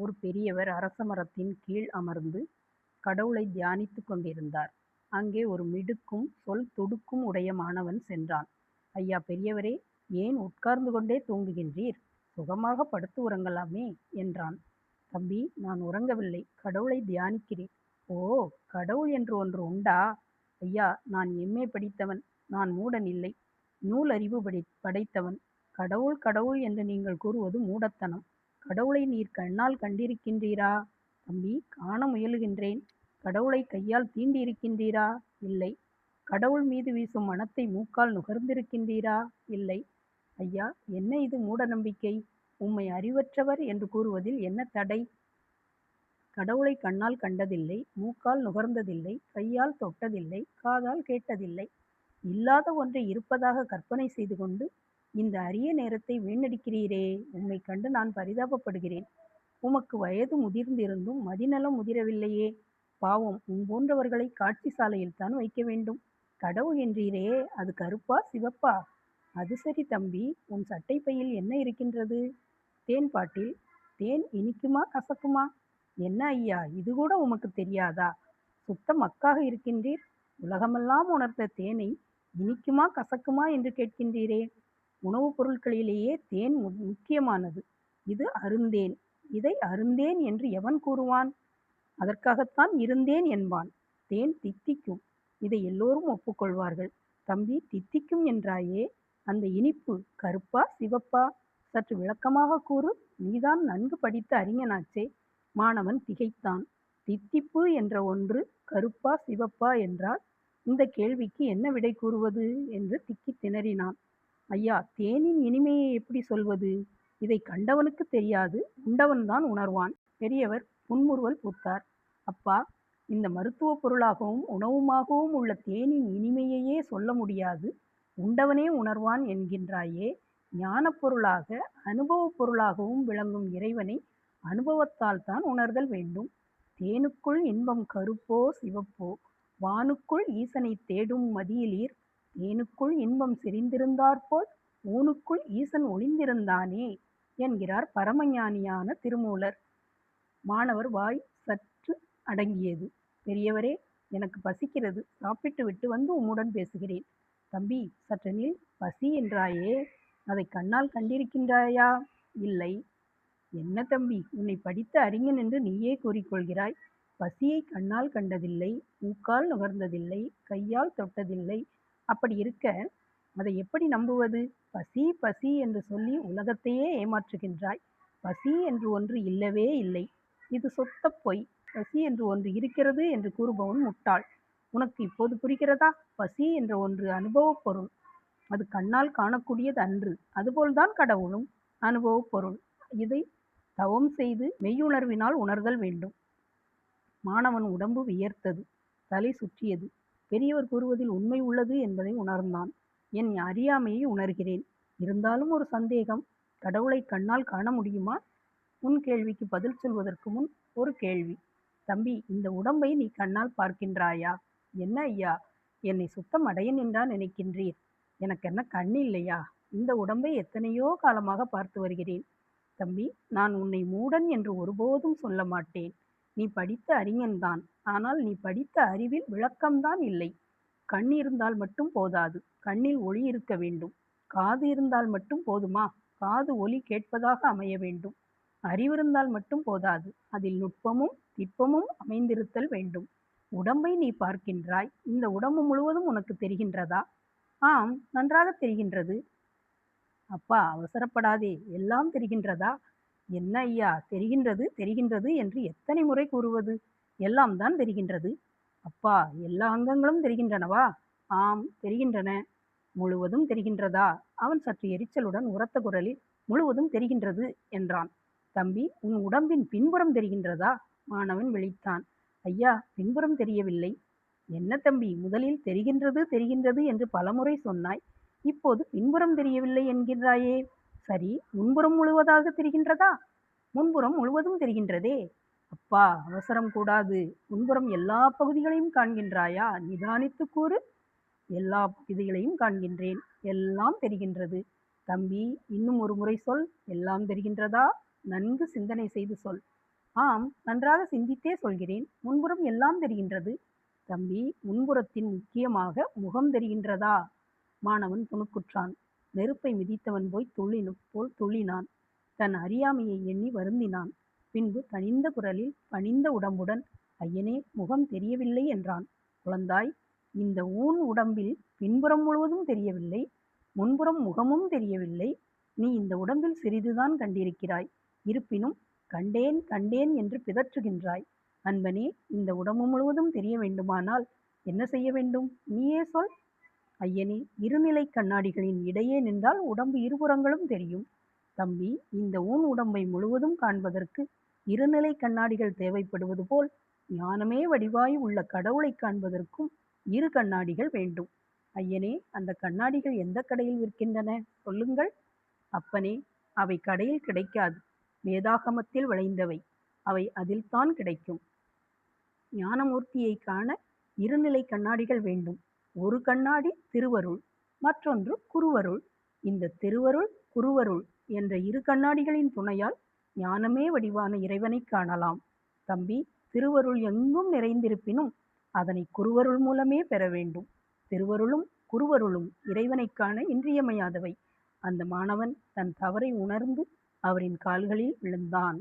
ஒரு பெரியவர் அரச மரத்தின் கீழ் அமர்ந்து கடவுளை தியானித்துக் கொண்டிருந்தார். அங்கே ஒரு மிடுக்கும் சொல் துடுக்கும் உடைய மாணவன் சென்றான். ஐயா பெரியவரே ஏன் உட்கார்ந்து கொண்டே தூங்குகின்றீர்? சுகமாக படுத்து உறங்கலாமே என்றான். தம்பி நான் உறங்கவில்லை கடவுளை தியானிக்கிறேன். ஓ கடவுள் என்று ஒன்று உண்டா? ஐயா நான் எம்.ஏ. படித்தவன். நான் மூடன் இல்லை. நூலறிவு படைத்தவன். கடவுள் கடவுள் என்று நீங்கள் கூறுவது மூடத்தனம். கடவுளை நீர் கண்ணால் கண்டிருக்கின்றீரா? தம்பி காண முயலுகின்றேன். கடவுளை கையால் தீண்டியிருக்கின்றீரா? இல்லை. கடவுள் மீது வீசும் மனத்தை மூக்கால் நுகர்ந்திருக்கின்றீரா? இல்லை. ஐயா என்ன இது மூட நம்பிக்கை? உம்மை அறிவற்றவர் என்று கூறுவதில் என்ன தடை? கடவுளை கண்ணால் கண்டதில்லை. மூக்கால் நுகர்ந்ததில்லை. கையால் தொட்டதில்லை. காதால் கேட்டதில்லை. இல்லாத ஒன்றை இருப்பதாக கற்பனை செய்து கொண்டு இந்த அரிய நேரத்தை வீணடிக்கிறீரே உம்மை கண்டு நான் பரிதாபப்படுகிறேன். உமக்கு வயது முதிர்ந்திருந்தும் மதிநலம் முதிரவில்லையே. பாவம் உன் போன்றவர்களை காட்சி சாலையில் தான் வைக்க வேண்டும். கடவுள் என்றீரே அது கருப்பா சிவப்பா? அது சரி தம்பி உன் சட்டை பையில் என்ன இருக்கின்றது? தேன் பாட்டில். தேன் இனிக்குமா கசக்குமா? என்ன ஐயா இதுகூட உமக்கு தெரியாதா? சுத்த மக்காக இருக்கின்றீர். உலகமெல்லாம் உணர்ந்த தேனை இனிக்குமா கசக்குமா என்று கேட்கின்றீரே. உணவுப் பொருட்களிலேயே தேன் முக்கியமானது. இது அருந்தேன். இதை அருந்தேன் என்று எவன் கூறுவான்? அதற்காகத்தான் இருந்தேன் என்பான். தேன் தித்திக்கும். இதை எல்லோரும் ஒப்புக்கொள்வார்கள் தம்பி தித்திக்கும் என்றாயே அந்த இனிப்பு கருப்பா சிவப்பா? சற்று விளக்கமாகக் கூறு. நீதான் நன்கு படித்த அறிஞனாச்சே. மாணவன் திகைத்தான். தித்திப்பு என்ற ஒன்று கருப்பா சிவப்பா என்றால் இந்த கேள்விக்கு என்ன விடை கூறுவது என்று திக்கித் திணறினான். ஐயா தேனின் இனிமையை எப்படி சொல்வது? இதை கண்டவனுக்குத் தெரியாது உண்டவன்தான் உணர்வான். பெரியவர் புன்முறுவல் பூத்தார். அப்பா இந்த மருத்துவப் பொருளாகவும் உணவுமாகவும் உள்ள தேனின் இனிமையையே சொல்ல முடியாது உண்டவனே உணர்வான் என்கின்றாயே ஞான பொருளாக அனுபவப் பொருளாகவும் விளங்கும் இறைவனை அனுபவத்தால் தான் உணர்தல் வேண்டும். தேனுக்குள் இன்பம் கருப்போ சிவப்போ வானுக்குள் ஈசனைத் தேடும் மதியிலீர் தேனுக்குள் இன்பம் செறிந்திருந்தாற்போல் ஊனுக்குள் ஈசன் ஒளிந்திருந்தானே என்கிறார் பரமஞானியான திருமூலர். மாணவர் வாய் சற்று அடங்கியது. பெரியவரே எனக்கு பசிக்கிறது. சாப்பிட்டுவிட்டு வந்து உம்முடன் பேசுகிறேன். தம்பி சற்று பசி என்றாயே அதைக் கண்ணால் கண்டிருக்கின்றாயா? இல்லை. என்ன தம்பி உன்னை படித்த அறிஞன் என்று நீயே கூறிக்கொள்கிறாய். பசியைக் கண்ணால் கண்டதில்லை. மூக்கால் நுகர்ந்ததில்லை. கையால் தொட்டதில்லை. அப்படி இருக்க அதை எப்படி நம்புவது? பசி பசி என்று சொல்லி உலகத்தையே ஏமாற்றுகின்றாய். பசி என்று ஒன்று இல்லவே இல்லை. இது சொத்த பொய். பசி என்று ஒன்று இருக்கிறது என்று கூறுபவன் முட்டாள். உனக்கு இப்போது புரிகிறதா? பசி என்ற ஒன்று அனுபவப் பொருள். அது கண்ணால் காணக்கூடியது அன்று. அதுபோல்தான் கடவுளும் அனுபவப் பொருள். இதை தவம் செய்து மெய்யுணர்வினால் உணர்தல் வேண்டும். மாணவன் உடம்பு வியர்த்தது. தலை சுற்றியது. பெரியவர் கூறுவதில் உண்மை உள்ளது என்பதை உணர்ந்தான். என் அறியாமையை உணர்கிறேன். இருந்தாலும் ஒரு சந்தேகம். கடவுளைக் கண்ணால் காண முடியுமா? உன் கேள்விக்கு பதில் சொல்வதற்கு முன் ஒரு கேள்வி. தம்பி இந்த உடம்பை நீ கண்ணால் பார்க்கின்றாயா? என்ன ஐயா என்னை சுத்தம் அடைய நின்றா நினைக்கின்றீர்? எனக்கு என்ன கண் இல்லையா? இந்த உடம்பை எத்தனையோ காலமாக பார்த்து வருகிறேன். தம்பி நான் உன்னை மூடன் என்று ஒருபோதும் சொல்ல மாட்டேன். நீ படித்த அறிஞன்தான். ஆனால் நீ படித்த அறிவில் விளக்கம்தான் இல்லை. கண் இருந்தால் மட்டும் போதாது. கண்ணில் ஒளி இருக்க வேண்டும். காது இருந்தால் மட்டும் போதுமா? காது ஒலி கேட்பதாக அமைய வேண்டும். அறிவிருந்தால் மட்டும் போதாது. அதில் நுட்பமும் திட்பமும் அமைந்திருத்தல் வேண்டும். உடம்பை நீ பார்க்கின்றாய். இந்த உடம்பு முழுவதும் உனக்கு தெரிகின்றதா? ஆம் நன்றாக தெரிகின்றது. அப்பா அவசரப்படாதே. எல்லாம் தெரிகின்றதா? என்ன ஐயா தெரிகின்றது தெரிகின்றது என்று எத்தனை முறை கூறுவது? எல்லாம் தான் தெரிகின்றது. அப்பா எல்லா அங்கங்களும் தெரிகின்றனவா? ஆம் தெரிகின்றன. முழுவதும் தெரிகின்றதா? அவன் சற்று எரிச்சலுடன் உரத்த குரலில் முழுவதும் தெரிகின்றது என்றான். தம்பி உன் உடம்பின் பின்புறம் தெரிகின்றதா? மாணவன் விழித்தான். ஐயா பின்புறம் தெரியவில்லை. என்ன தம்பி முதலில் தெரிகின்றது தெரிகின்றது என்று பலமுறை சொன்னாய். இப்போது பின்புறம் தெரியவில்லை என்கிறாயே. சரி முன்புறம் முழுவதாகத் தெரிகின்றதா? முன்புறம் முழுவதும் தெரிகின்றதே. அப்பா அவசரம் கூடாது. முன்புறம் எல்லா பகுதிகளையும் காண்கின்றாயா? நிதானித்து கூறு. எல்லா பகுதிகளையும் காண்கின்றேன். எல்லாம் தெரிகின்றது. தம்பி இன்னும் ஒரு முறை சொல். எல்லாம் தெரிகின்றதா? நன்கு சிந்தனை செய்து சொல். ஆம் நன்றாக சிந்தித்தே சொல்கிறேன் முன்புறம் எல்லாம் தெரிகின்றது தம்பி முன்புறத்தின் முக்கியமாக முகம் தெரிகின்றதா மாணவன் துணுக்குற்றான் நெருப்பை மிதித்தவன் போய் துள்ளின போல் துள்ளினான். தன் அறியாமையை எண்ணி வருந்தினான். பின்பு கனிந்த குரலில் பணிந்த உடம்புடன் ஐயனே முகம் தெரியவில்லை என்றான். குழந்தாய் இந்த ஊன் உடம்பில் பின்புறம் முழுவதும் தெரியவில்லை. முன்புறம் முகமும் தெரியவில்லை. நீ இந்த உடம்பில் சிறிதுதான் கண்டிருக்கிறாய். இருப்பினும் கண்டேன் கண்டேன் என்று பிதற்றுகின்றாய். அன்பனே இந்த உடம்பு முழுவதும் தெரிய வேண்டுமானால் என்ன செய்ய வேண்டும்? நீயே சொல். ஐயனே இருநிலை கண்ணாடிகளின் இடையே நின்றால் உடம்பு இருபுறங்களும் தெரியும். தம்பி இந்த ஊன் உடம்பை முழுவதும் காண்பதற்கு இருநிலை கண்ணாடிகள் தேவைப்படுவது போல் ஞானமே வடிவாய் உள்ள கடவுளை காண்பதற்கும் இரு கண்ணாடிகள் வேண்டும். ஐயனே அந்த கண்ணாடிகள் எந்த கடையில் விற்கின்றன? சொல்லுங்கள். அப்பனே அவை கடையில் கிடைக்காது. வேதாகமத்தில் விளைந்தவை. அவை அதில்தான் கிடைக்கும். ஞானமூர்த்தியை காண இருநிலை கண்ணாடிகள் வேண்டும். ஒரு கண்ணாடி திருவருள் மற்றொன்று குருவருள். இந்த திருவருள் குருவருள் என்ற இரு கண்ணாடிகளின் துணையால் ஞானமே வடிவான இறைவனை காணலாம். தம்பி திருவருள் எங்கும் நிறைந்திருப்பினும் அதனை குருவருள் மூலமே பெற வேண்டும். திருவருளும் குருவருளும் இறைவனைக் காண இன்றியமையாதவை. அந்த மாணவன் தன் தவறை உணர்ந்து அவரின் கால்களில் விழுந்தான்.